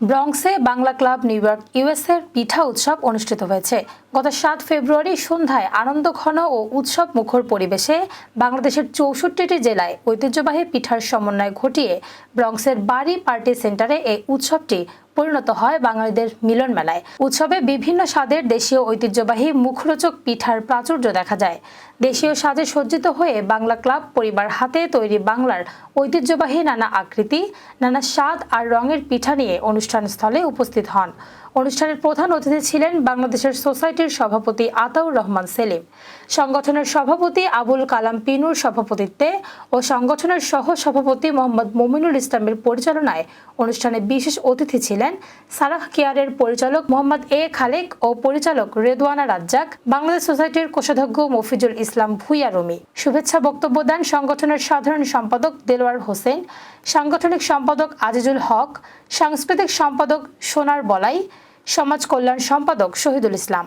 ব্রঙ্কসে Bangla club New York ইউএসএর পিঠা উৎসব অনুষ্ঠিত হয়েছে। গত সাত ফেব্রুয়ারি সন্ধ্যায় আনন্দ ঘন ও উৎসব মুখর পরিবেশে বাংলাদেশের চৌষট্টিটি জেলায় ঐতিহ্যবাহী পিঠার সমন্বয় ঘটিয়ে ব্রংসের বাড়ি পার্টি সেন্টারে এই উৎসবটি পরিণত হয় বাঙালিদের মিলন মেলায়। উৎসবে বিভিন্ন স্বাদের দেশীয় ঐতিহ্যবাহী মুখরোচক পিঠার প্রাচুর্য দেখা যায়। দেশীয় স্বাদে সজ্জিত হয়ে বাংলা ক্লাব পরিবার হাতে তৈরি বাংলার ঐতিহ্যবাহী নানা আকৃতি, নানা স্বাদ আর রঙের পিঠা নিয়ে অনুষ্ঠান স্থলে উপস্থিত হন। অনুষ্ঠানের প্রধান অতিথি ছিলেন বাংলাদেশের সোসাইটির সভাপতি আতাউর রহমান সেলিম। সংগঠনের সভাপতি আবুল কালাম পিনুর সভাপতিত্বে ও সংগঠনের সহ সভাপতি মোহাম্মদ মমিনুল ইসলামের পরিচালনায় অনুষ্ঠানে বিশেষ অতিথি ছিলেন সারাহ কেয়ারের পরিচালক মোহাম্মদ এ খালেক ও পরিচালক রেদওয়ানা রাজ্জাক, বাংলাদেশ সোসাইটির কোষাধ্যক্ষ মফিজুল ইসলাম ভুইয়া রুমি। শুভেচ্ছা বক্তব্য দেন সংগঠনের সাধারণ সম্পাদক দেলোয়ার হোসেন, সাংগঠনিক সম্পাদক আজিজুল হক, সাংস্কৃতিক সম্পাদক সোনার বলাই, সমাজ কল্যাণ সম্পাদক শহীদুল ইসলাম।